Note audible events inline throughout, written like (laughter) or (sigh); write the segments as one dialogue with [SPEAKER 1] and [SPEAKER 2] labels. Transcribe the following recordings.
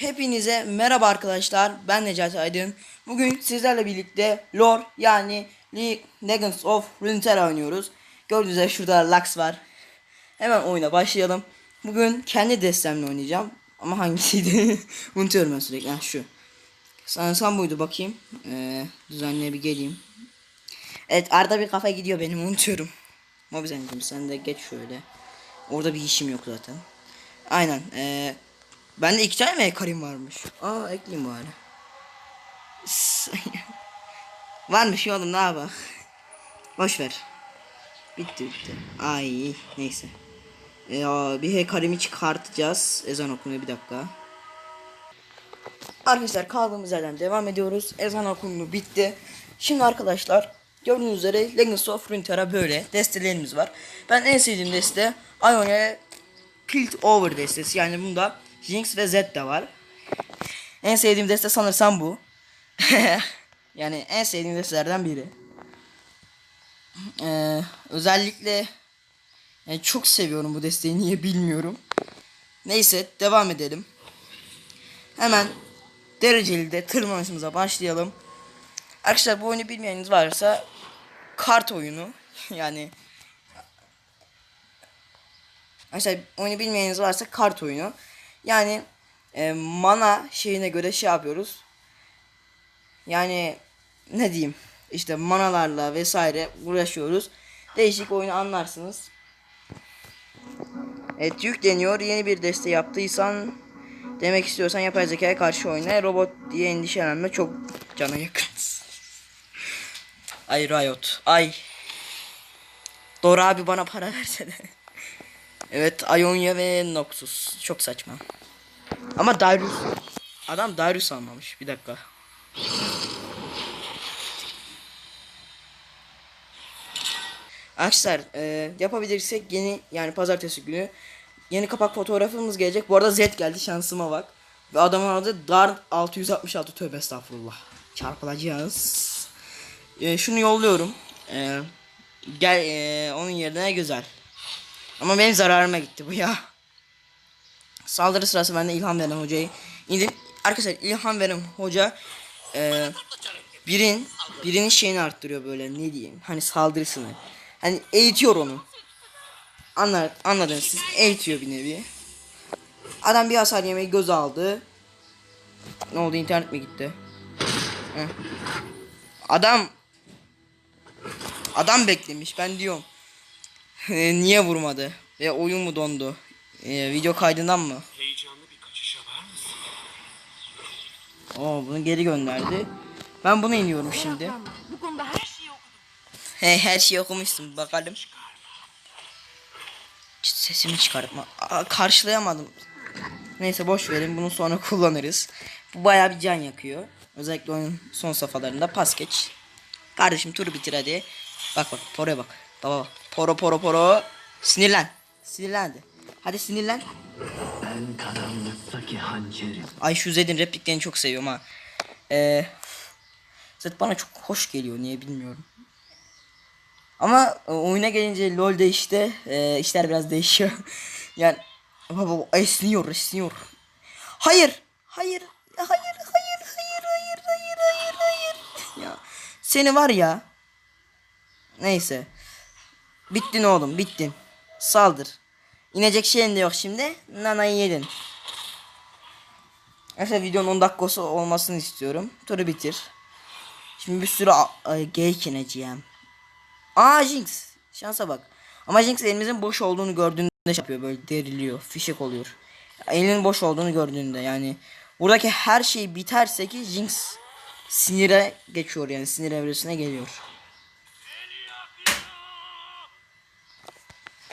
[SPEAKER 1] Hepinize merhaba arkadaşlar. Ben Necati Aydın. Bugün sizlerle birlikte LoL yani League Legends of Runeterra oynuyoruz. Gördüğünüz üzere şurada Lux var. Hemen oyuna başlayalım. Bugün kendi destemle oynayacağım. Ama hangisiydi? (laughs) Unutuyorum ben sürekli. Ha, şu. Sanırsam buydu bakayım. Ee, düzenliğe bir geleyim. Evet arada bir kafa gidiyor benim unutuyorum. Mobizen'cim sen de geç şöyle. Orada bir işim yok zaten. Aynen. Ee, bende iki tane mi ekarim varmış? Aa ekleyeyim bari. (laughs) varmış ya oğlum ne yapalım. Boş ver. Bitti bitti. Ay neyse. Ee, aa, bir hekarimi çıkartacağız. Ezan okunuyor bir dakika. Arkadaşlar kaldığımız yerden devam ediyoruz. Ezan okunumu bitti. Şimdi arkadaşlar gördüğünüz üzere Legends of Runeterra böyle destelerimiz var. Ben en sevdiğim deste Ionia Kilt Over destesi. Yani bunda Jinx ve Zed de var. En sevdiğim deste sanırsam bu. (laughs) yani en sevdiğim destelerden biri. Ee, özellikle yani çok seviyorum bu desteği niye bilmiyorum. Neyse devam edelim. Hemen dereceli de tırmanışımıza başlayalım. Arkadaşlar bu oyunu bilmeyeniniz varsa kart oyunu (laughs) yani Arkadaşlar oyunu bilmeyeniniz varsa kart oyunu. Yani e, mana şeyine göre şey yapıyoruz. Yani ne diyeyim işte manalarla vesaire uğraşıyoruz. Değişik oyunu anlarsınız. Evet yükleniyor. Yeni bir deste yaptıysan demek istiyorsan yapay zekaya karşı oyna. Robot diye endişelenme çok cana yakın. Ay Riot. Ay. Dora abi bana para versene. Evet Ionia ve Noxus. Çok saçma. Ama Darius. Adam Darius almamış. Bir dakika. Arkadaşlar e, yapabilirsek yeni yani pazartesi günü yeni kapak fotoğrafımız gelecek. Bu arada Z geldi şansıma bak. Ve adamın adı Dar 666 tövbe estağfurullah. Çarpılacağız. E, şunu yolluyorum. E, gel e, onun yerine güzel. Ama benim zararıma gitti bu ya. Saldırı sırası ben de ilham veren hocayı indim. Arkadaşlar ilham veren hoca e, birin birinin şeyini arttırıyor böyle ne diyeyim hani saldırısını. Hani eğitiyor onu. Anlar, anladınız siz eğitiyor bir nevi. Adam bir hasar yemeyi göz aldı. Ne oldu internet mi gitti? Heh. Adam Adam beklemiş ben diyorum. Niye vurmadı? Ve oyun mu dondu? Ee, video kaydından mı?
[SPEAKER 2] Heyecanlı bir kaçışa var mısın?
[SPEAKER 1] Oo bunu geri gönderdi. Ben bunu iniyorum şimdi.
[SPEAKER 3] Bu konuda her şeyi okudum.
[SPEAKER 1] He her şeyi okumuşsun bakalım. Çıt sesimi çıkartma. Aa, karşılayamadım. Neyse boş verin bunu sonra (laughs) kullanırız. Bu baya bir can yakıyor. Özellikle oyunun son safhalarında pas geç. Kardeşim turu bitir hadi. Bak bak poroya bak. Baba bak. Poro poro poro. Sinirlen. Sinirlendi. Hadi sinirlen.
[SPEAKER 2] Ben karanlıktaki hançerim.
[SPEAKER 1] Ay şu Zed'in repliklerini çok seviyorum ha. Ee, Zed bana çok hoş geliyor niye bilmiyorum. Ama oyuna gelince LoL'de işte e, işler biraz değişiyor. (laughs) yani baba esniyor esniyor. Hayır. Hayır. Hayır hayır hayır hayır hayır hayır hayır. Ya seni var ya. Neyse. Bittin oğlum bittin. Saldır. İnecek şeyin de yok şimdi. Nanayı yedin. Arkadaşlar videonun 10 dakikası olmasını istiyorum. Turu bitir. Şimdi bir sürü geyik ineceğim. Aa Jinx. Şansa bak. Ama Jinx elimizin boş olduğunu gördüğünde şey yapıyor böyle deriliyor. Fişek oluyor. Elinin boş olduğunu gördüğünde yani. Buradaki her şey biterse ki Jinx sinire geçiyor yani sinir evresine geliyor.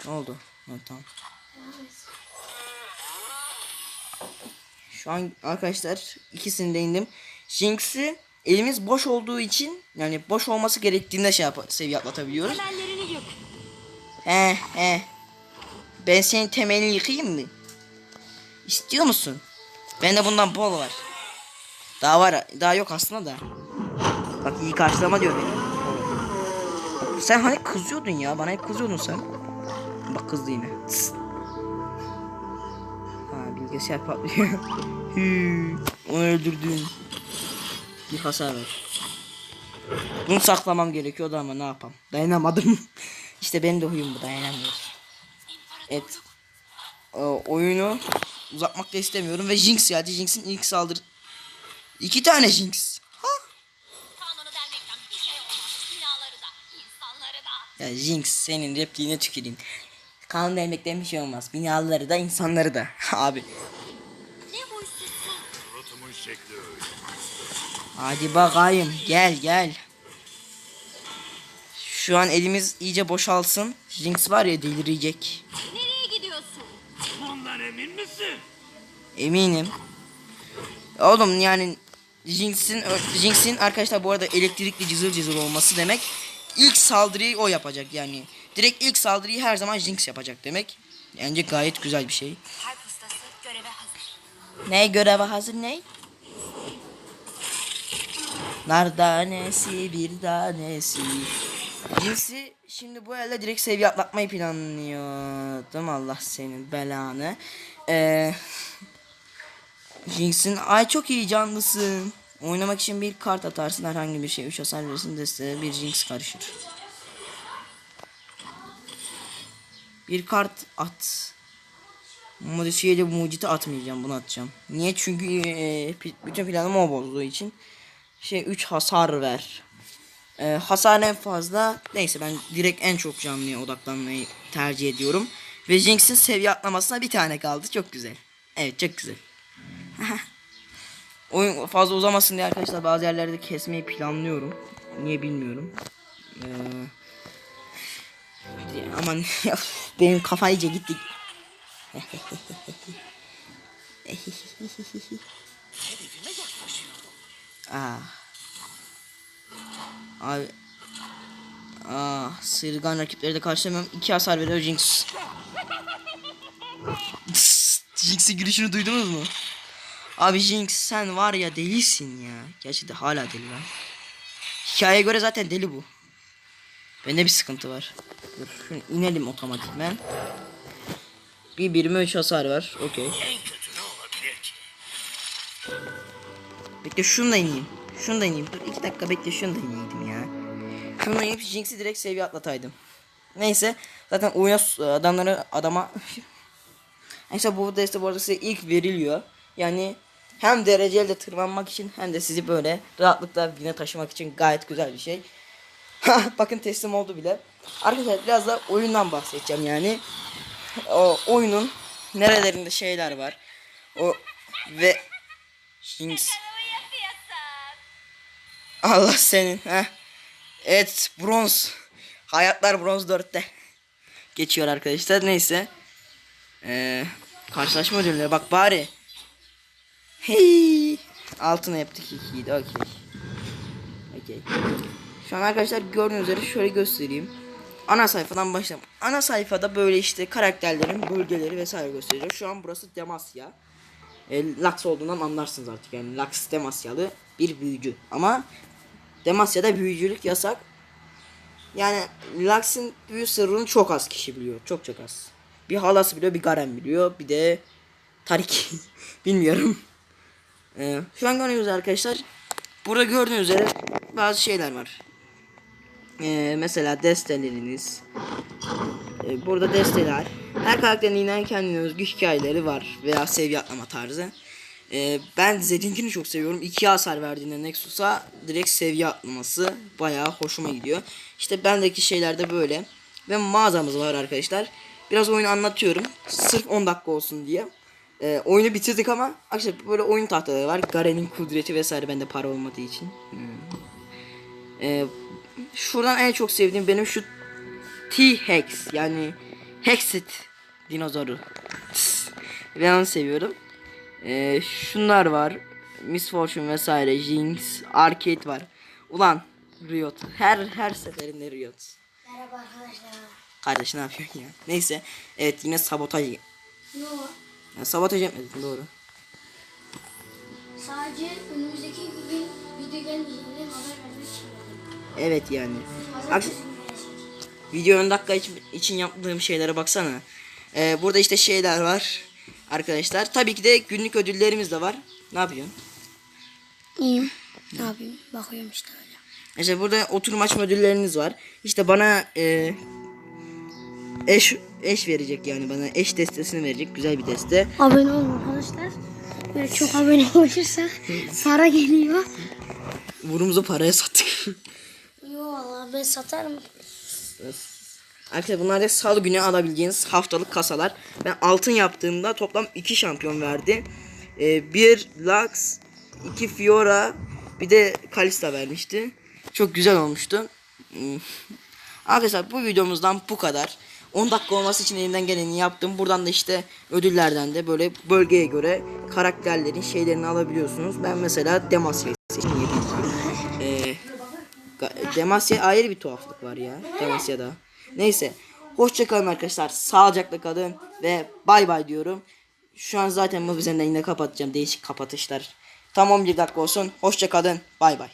[SPEAKER 1] Ne oldu? Ha, tamam. Şu an arkadaşlar ikisini de indim. Jinx'i elimiz boş olduğu için yani boş olması gerektiğinde şey yap seviye atlatabiliyoruz.
[SPEAKER 3] Temellerini yık.
[SPEAKER 1] He he. Ben senin temelini yıkayayım mı? İstiyor musun? Bende bundan bol var. Daha var daha yok aslında da. Bak iyi karşılama diyor beni. Sen hani kızıyordun ya bana hep kızıyordun sen. Bak kızdı yine. Ha bilgisayar patlıyor. (laughs) Hü, Onu öldürdün. Bir hasar ver. Bunu saklamam gerekiyordu ama ne yapam. Dayanamadım. (laughs) işte benim de huyum bu dayanamıyorum. Evet. Ee, oyunu uzatmak da istemiyorum ve Jinx geldi. Jinx'in ilk saldırı. İki tane Jinx.
[SPEAKER 3] Şey.
[SPEAKER 1] Ya Jinx senin repliğine tüküreyim. Kanun demekten bir şey olmaz. Binaları da insanları da. (laughs) Abi.
[SPEAKER 3] Ne üstsüzsün?
[SPEAKER 1] Hadi bakayım. Gel gel. Şu an elimiz iyice boşalsın. Jinx var ya delirecek.
[SPEAKER 3] Nereye gidiyorsun?
[SPEAKER 2] Bundan emin misin?
[SPEAKER 1] Eminim. Oğlum yani Jinx'in Jinx'in arkadaşlar bu arada elektrikli cızır cızır olması demek ilk saldırıyı o yapacak yani. Direkt ilk saldırıyı her zaman Jinx yapacak demek. Bence gayet güzel bir şey. Ne göreve hazır ne? Nar tanesi bir tanesi. Jinx'i şimdi bu elde direkt seviye atlatmayı planlıyordum. Allah senin belanı. Ee, Jinx'in ay çok iyi canlısın. Oynamak için bir kart atarsın herhangi bir şey. 3 hasar verirsin desteğe bir Jinx karışır. Bir kart at. Modifiyeli muciti atmayacağım bunu atacağım. Niye? Çünkü e, bütün planım o bozduğu için. Şey 3 hasar ver. E, hasar en fazla. Neyse ben direkt en çok canlıya odaklanmayı tercih ediyorum. Ve Jinx'in seviye atlamasına bir tane kaldı. Çok güzel. Evet çok güzel. (laughs) Oyun fazla uzamasın diye arkadaşlar bazı yerlerde kesmeyi planlıyorum. Niye bilmiyorum. Ee, aman (laughs) benim kafa gitti. (laughs) Ah. Abi. Ah, sırgan rakipleri de karşılamıyorum. İki hasar veriyor Jinx. (laughs) Jinx'in gülüşünü duydunuz mu? Abi Jinx sen var ya delisin ya. Gerçi de hala deli lan. Hikayeye göre zaten deli bu. Bende bir sıkıntı var. Dur şunu inelim otomatikmen. Bir birime 3 hasar var. Okey. Bekle şunu da ineyim. Şunu da ineyim. Dur iki dakika bekle şunu da ineydim ya. Şunu da ineyim Jinx'i direkt seviye atlataydım. Neyse zaten oyuna s- adamları adama (laughs) Neyse bu deste bu arada size ilk veriliyor. Yani hem dereceli de tırmanmak için hem de sizi böyle rahatlıkla bine taşımak için gayet güzel bir şey. Bakın teslim oldu bile. Arkadaşlar biraz da oyundan bahsedeceğim yani. O oyunun nerelerinde şeyler var. O ve Jinx. Allah senin ha. Evet bronz. Hayatlar bronz 4'te. Geçiyor arkadaşlar neyse. Ee, karşılaşma ödülleri bak bari. Hey. Altına yaptık 2'ydi okey. Okey. Şu an arkadaşlar gördüğünüz üzere şöyle göstereyim. Ana sayfadan başlayalım. Ana sayfada böyle işte karakterlerin bölgeleri vesaire gösteriyor. Şu an burası Demasya. E, Lux olduğundan anlarsınız artık yani Lux Demasyalı bir büyücü. Ama Demasya'da büyücülük yasak. Yani Lux'ın büyü sırrını çok az kişi biliyor. Çok çok az. Bir halası biliyor, bir Garen biliyor, bir de Tarik. (laughs) Bilmiyorum. Ee, şu an görüyoruz arkadaşlar. Burada gördüğünüz üzere bazı şeyler var. Ee, mesela desteleriniz. Ee, burada desteler. Her karakterin yine kendine özgü hikayeleri var veya seviye atlama tarzı. Ee, ben Zed'inkini çok seviyorum. İki hasar verdiğinde Nexus'a direkt seviye atlaması bayağı hoşuma gidiyor. İşte bendeki şeyler de böyle. Ve mağazamız var arkadaşlar. Biraz oyunu anlatıyorum. Sırf 10 dakika olsun diye. Ee, oyunu bitirdik ama arkadaşlar böyle oyun tahtaları var. Garen'in kudreti vesaire bende para olmadığı için. Hmm. Ee, şuradan en çok sevdiğim benim şu T-Hex yani Hexit dinozoru. ben onu seviyorum. Ee, şunlar var. Miss Fortune vesaire, Jinx, Arcade var. Ulan Riot. Her her seferinde Riot.
[SPEAKER 4] Merhaba arkadaşlar.
[SPEAKER 1] Kardeş ne yapıyorsun ya? Neyse. Evet yine sabotaj.
[SPEAKER 4] Yo,
[SPEAKER 1] Ya, sabotaj etmedim doğru.
[SPEAKER 4] sadece önümüzdeki gün video gelmeyeceğinden haber vermek için.
[SPEAKER 1] Evet yani. Ak-. Video ön dakika için, için yaptığım şeylere baksana. Ee, burada işte şeyler var. Arkadaşlar tabii ki de günlük ödüllerimiz de var. Ne yapıyorsun?
[SPEAKER 4] İyiyim. Ne yapayım? Bakıyorum işte öyle.
[SPEAKER 1] İşte burada oturum açma ödülleriniz var. İşte bana e, eş eş verecek yani bana eş destesini verecek güzel bir deste.
[SPEAKER 4] Abone olun arkadaşlar. Böyle çok abone olursak para geliyor.
[SPEAKER 1] Vurumuzu paraya sattık.
[SPEAKER 4] Yo valla ben satarım.
[SPEAKER 1] Arkadaşlar bunlar da salı günü alabileceğiniz haftalık kasalar. Ben altın yaptığımda toplam 2 şampiyon verdi. Ee, bir Lux, iki Fiora, bir de Kalista vermişti. Çok güzel olmuştu. Hmm. Arkadaşlar bu videomuzdan bu kadar. 10 dakika olması için elimden geleni yaptım. Buradan da işte ödüllerden de böyle bölgeye göre karakterlerin şeylerini alabiliyorsunuz. Ben mesela Demacia'yı seçtim. Ee, Demasya ayrı bir tuhaflık var ya. Demasya'da. Neyse. Hoşçakalın arkadaşlar. Sağlıcakla kalın. Ve bay bay diyorum. Şu an zaten bu üzerinden yine kapatacağım. Değişik kapatışlar. Tam 11 dakika olsun. Hoşçakalın. Bay bay.